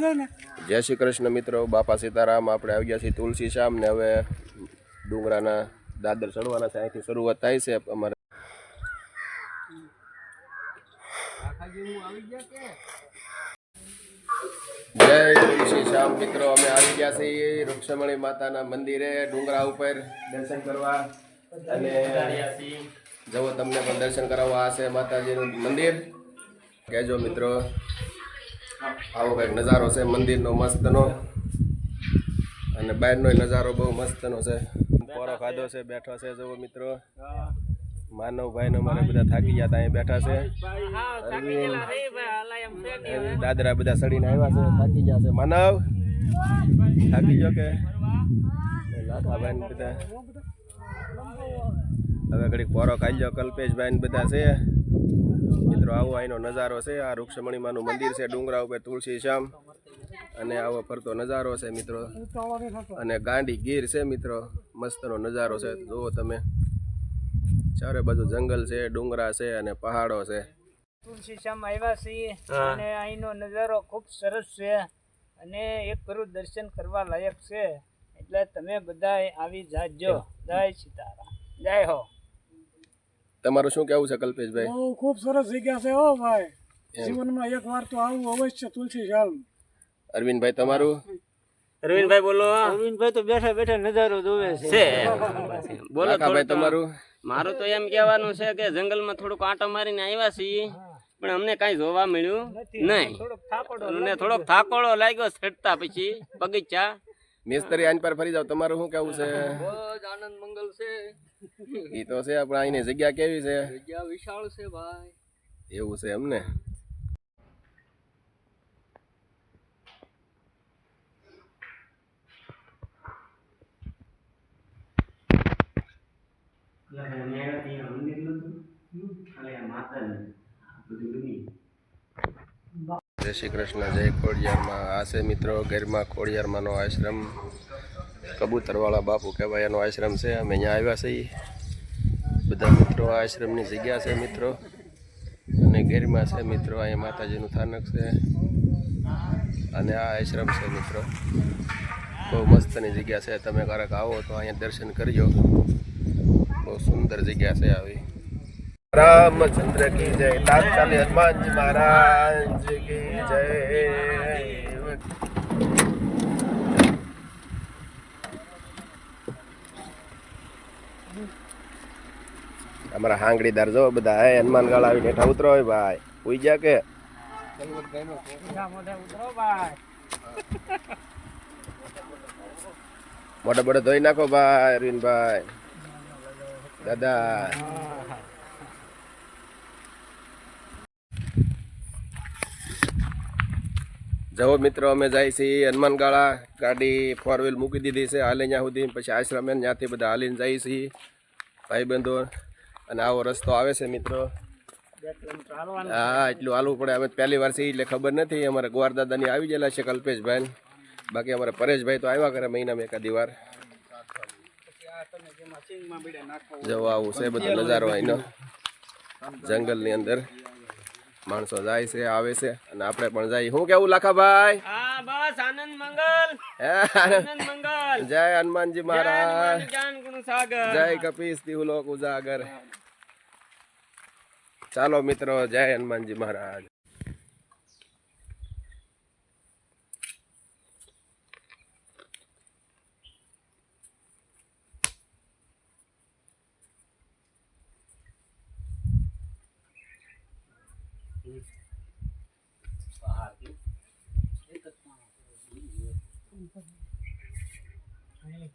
જાય શ્રી કૃષ્ણ મિત્રો, બાપા સીતારામ, આપણે આવી ગયા છીએ તુલસી શ્યામ ને હવે ડુંગરાના દાદર ચડવાના છે, અહીંથી શરૂઆત થાય છે અમારે. જય તુલસી શ્યામ મિત્રો, અમે આવી ગયા છીએ રૂક્ષમણી માતાના મંદિરે ડુંગરા ઉપર દર્શન કરવા. અને જવો, તમને પણ દર્શન કરાવવા હશે માતાજીનું મંદિર. કહેજો મિત્રો. આવો કંઈક નજારો છે, મંદિરનો મસ્તનો. અને બહારનો નજારો બહુ મસ્તનો છે. પોરો ખાધો છે, બેઠો છે, જુઓ મિત્રો. માનવભાઈ ને અમારે બધા થાકી ગયા ત્યાં બેઠા છે. દાદરા બધા સડીને આવ્યા છે, થાકી ગયા છે. માનવ, થાકી ગયો કે? લાખાભાઈ બધા. હવે ઘડીક પોરો ખાઈ લો કલ્પેશભાઈ બધા છે. મિત્રો આવો અહીંનો નજારો છે. આ રૂક્ષમણીમાનું મંદિર છે ડુંગરા ઉપર તુલસી શ્યામ. અને આવો ફરતો નજારો છે મિત્રો. અને ગાંડી ગીર છે મિત્રો. મસ્તનો નજારો છે. જુઓ તમે. ચારે બાજુ જંગલ છે ડુંગરા છે અને પહાડો છે. તુલસી શ્યામ આવ્યા છીએ અને અહીંનો નજારો ખૂબ સરસ છે અને એક કરું દર્શન કરવા લાયક છે. એટલે તમે બધા આવી જાજો. જય સીતારામ. જય હો. તમારું શું કેવું છે કલ્પેશભાઈ? બહુ ખૂબ સરસ જગ્યા છે હો ભાઈ. જીવનમાં એક વાર તો આવું અવશ્ય તુલસી શ્યામ અરવિંદભાઈ તમારું? અરવિંદભાઈ બોલો. અરવિંદભાઈ તો બેઠા બેઠા નજારો જોવે છે. બોલો ભાઈ તમારું? મારું તો એમ કહેવાનું છે કે જંગલમાં થોડુંક આંટો મારીને આવ્યા છીએ પણ અમને કાંઈ જોવા મળ્યું નહીં. થોડોક થાકોડો લાગ્યો ચડતા પછી બગીચા. મિસ્ત્રી આની પર ફરી જાવ તમારું શું કેવું છે? આનંદ મંગલ છે. એ તો છે પણ અહીંની જગ્યા કેવી છે? જગ્યા વિશાળ છે ભાઈ. એવું છે એમને જય શ્રી કૃષ્ણ, જય ખોડિયારમાં. આ છે મિત્રો ગેરમાં ખોડિયારમાંનો આશ્રમ. કબૂતરવાળા બાપુ કહેવાય એનો આશ્રમ છે. અમે અહીંયા આવ્યા છીએ. બધા મિત્રો આશ્રમની જગ્યા છે મિત્રો. અને ગેરમાં છે મિત્રો, અહીંયા માતાજીનું સ્થાનક છે. અને આ આશ્રમ છે મિત્રો. બહુ મસ્તની જગ્યા છે. તમે ક્યારેક આવો તો અહીંયા દર્શન કરજો. બહુ સુંદર જગ્યા છે આવી. રામચંદ્ર કી જય. તાત્કાલિક હનુમાનજી મહારાજ કી જય. અમારા હાંગડીદાર જો બધા, હે, હનુમાન ગાળા આવીને હેઠા ઉતરો હોય ભાઈ. ઉઈ ગયા કે? મોટા મોટા ધોઈ નાખો ભાઈ અરવિંદભાઈ દાદા. જવો મિત્રો, અમે જાય છીએ હનુમાનગાળા ગાડી ફોર વ્હીલ મૂકી દીધી છે. હાલે ત્યાં સુધી, પછી આશ્રમે ત્યાંથી બધા હાલીને જઈએ છીએ. ભાઈબંધો, અને આવો રસ્તો આવે છે મિત્રો. હા, એટલું હાલવું પડે. અમે પહેલી વાર છીએ એટલે ખબર નથી. અમારે ગોવાર દાદાની આવી ગયેલા છે કલ્પેશભાઈ. બાકી અમારે પરેશભાઈ તો આવ્યા કરે મહિનામાં એકાદી વાર. જવા આવું છે, બધો નજારો અહીંનો. જંગલની અંદર. માણસો જાય છે આવે છે અને આપણે પણ જાય હું કેવું લાખાભાઈ? હા બસ આનંદ મંગલ. આનંદ મંગલ. જય હનુમાનજી મહારાજ. જય કપીશ દિવલોક ઉજાગર. ચાલો મિત્રો જય હનુમાનજી મહારાજ.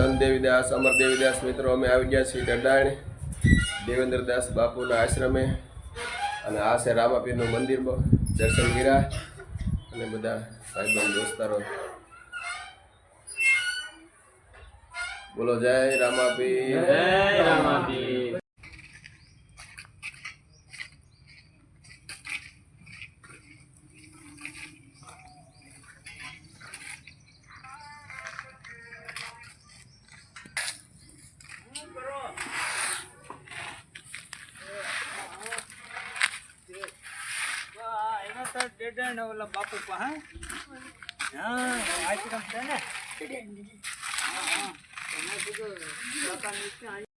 સંત દેવીદાસ, અમર દેવીદાસ મિત્રો, અમે આવી ગયા છીએ ગડાણ દેવેન્દ્રદાસ બાપુના આશ્રમે અને આ છે રામાપીરનું મંદિર દર્શન ગીરા અને બધા ભાઈબંધ દોસ્તારો. બોલો, જય રામાપીર. જય રામાપીર. તો ડેડા ને ઓલા બાપુ પાસે હા? આશ્રમ છે ને? હા, હા. તમે કીધું